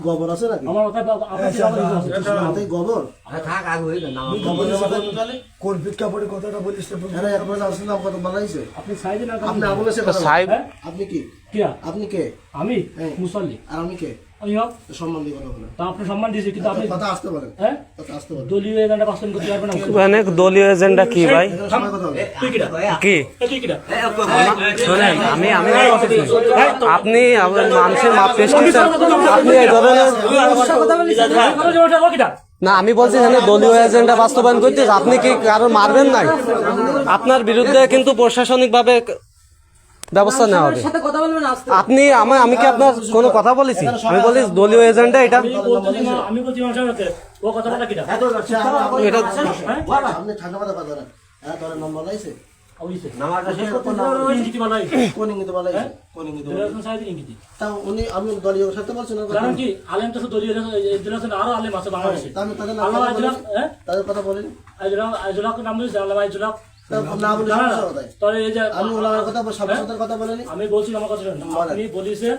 গোবর আছে নাকি? আমার মাথায় আবার ই আছে? গোবর? থাক আগ হয়ে না। কোন প্রেক্ষাপটে কথাটা বলিস একবার আসলে বানাইছে আপনি সাহেব হ্যাঁ? আপনি কি? আপনি কে আমি হ্যাঁ। মুসল্লি আর আমি কে আমি হোক সম্মান দিয়ে কথা তা আপনি সম্মান দিয়েছি কিন্তু আপনি কথা আসতে বলেন হ্যাঁ কথা আসতে বলেন দলীয় এজেন্ডা বাস্তবায়ন করতে পারবেন না মানে দলীয় এজেন্ডা কি ভাই তুই কি তুই শোনেন আমি আমি আপনি আমার মানুষের মাপ পেশ করছেন আপনি এই ধরনের কথা না আমি বলছি এখানে দলীয় এজেন্ডা বাস্তবায়ন করতে আপনি কি কারও মারবেন নাই আপনার বিরুদ্ধে কিন্তু প্রশাসনিক ভাবে ব্যবস্থা নেওয়া হবে। কথা আপনি আমি আমি কি আপনার কোনো কথা বলেছি? আমি বলি দলীয় এজেন্ডা এটা এটা হ্যাঁ? আলেম আছে বাংলাদেশে। তা আমি হ্যাঁ বলছি আমার কথা আপনি বলেছেন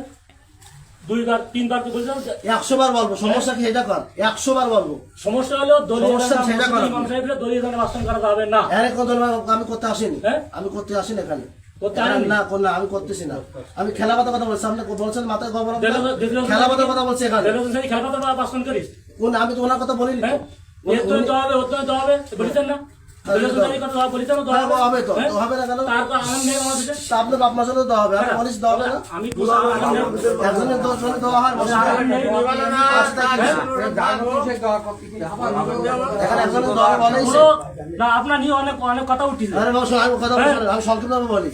দুইবার তিনবার বলছেন একশো বার বলব সমস্যা কি এটা কর একশো বার বলব সমস্যা হলো দলীয়। ইমাম সাহেবের দলীয় বাস্তবায়ন করা যাবে না আমি করতে আসিনি হ্যাঁ? আমি করতে আসিনি এখানে না, আসেননি? না কোন আমি করতেছি না আমি খেলা কথা কথা বলছি আপনি বলছেন মাথায় দেখলো- খেলা কথা কথা বলছি এখানে খেলা কথা বাস্তবায়ন করিস কোন আমি তো ওনার কথা বলিনি হ্যাঁ তো। এর তো তো হবে বলেছেন না হ্যাঁ, হ্যাঁ? আপনার হয় নিয়ে অনেক অনেক কথা উঠিছে আরে বাবা শোনো, আমি আমি বলি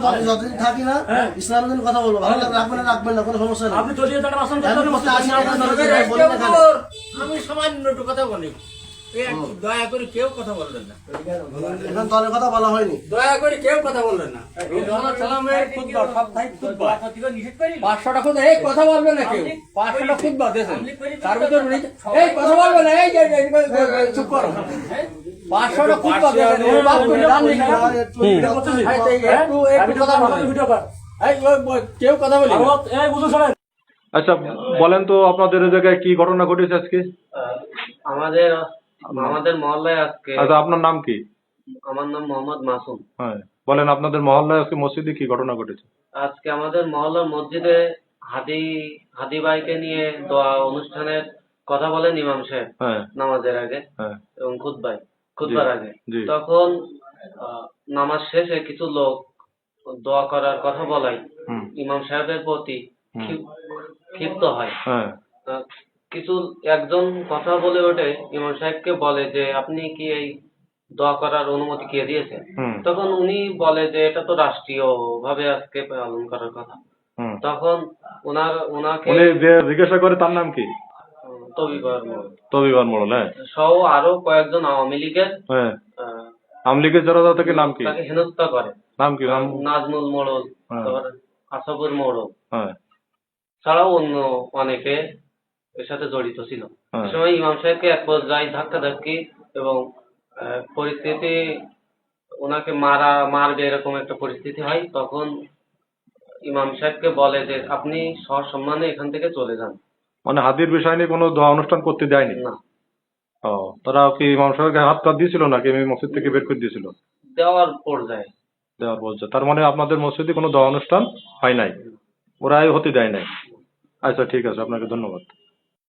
বলেন যতদিন থাকি না হ্যাঁ। ইসলামের কথা বলব ভালো লাগলে রাখবেন না রাখবেন না কোনো সমস্যা নেই আপনি দলীয় আমি সামান্য কথা বলি দয়া করে কেউ কথা বললেন না। এখানে দলের কথা বলা হয়নি। দয়া করে কেউ কথা বললেন না। সালামের এই কথা বলবে না কেউ। দেশেন তার ভিতরে এই কথা বলবে না এই চুপ করো। দেশেন কেউ কথা বলি আচ্ছা বলেন তো আপনাদের জায়গায় কি ঘটনা ঘটেছে আজকে? আমাদের আমাদের মহল্লায় আজকে আচ্ছা আপনার নাম কি? আমার নাম মোহাম্মদ মাসুম। হ্যাঁ বলেন আপনাদের মহল্লায় আজকে মসজিদে কি ঘটনা ঘটেছে? আজকে আমাদের মহল্লার মসজিদে হাদি হাদি ভাইকে নিয়ে দোয়া অনুষ্ঠানের কথা বলেন ইমাম সাহেব হ্যাঁ। নামাজের আগে হ্যাঁ। এবং খুতবাই খুতবার আগে। তখন নামাজ শেষে কিছু লোক দোয়া করার কথা বলাই ইমাম সাহেবের প্রতি ক্ষিপ্ত হয়। হ্যাঁ। কিছু একজন কথা বলে ওঠে ইমাম সাহেবকে বলে যে আপনি কি এই দোয়া করার অনুমতি কে দিয়েছে তখন উনি বলে যে এটা তো রাষ্ট্রীয় ভাবে আজকে পালন করার কথা। তখন ওনার ওনাকে উনি যে জিজ্ঞাসা করে তার নাম কি? তবিবার মোড় তবিবার মোড়ল হ্যাঁ। সহ আরও কয়েকজন আওয়ামী লীগের হ্যাঁ। আওয়ামী লীগের যারা নাম কি? তাকে হেনস্থা করে। নাম কি? নাজমুল মোড়ল হ্যাঁ। তারপর আসাবুর মোড়ল। হ্যাঁ। ছাড়াও অন্য অনেকে এর সাথে জড়িত ছিল। হ্যাঁ। সময় ইমাম সাহেবকে এক পর্যায়ে ধাক্কা ধাক্কি এবং পরিস্থিতি ওনাকে মারা মারবে এরকম একটা পরিস্থিতি হয়। তখন ইমাম সাহেবকে বলে যে আপনি সসম্মানে এখান থেকে চলে যান। মানে হাদির বিষয় নিয়ে কোনো দোয়া অনুষ্ঠান করতে দেয়নি? না। ও তারা কি ইমাম সাহেবকে হাত কাট দিয়েছিল নাকি মসজিদ থেকে বের করে দিয়েছিল? দেওয়ার পর্যায়ে। দেওয়ার বলছে তার মানে আপনাদের মসজিদে কোনো দোয়া অনুষ্ঠান হয় নাই? ওরা হতে দেয় নাই? আচ্ছা ঠিক আছে আপনাকে ধন্যবাদ।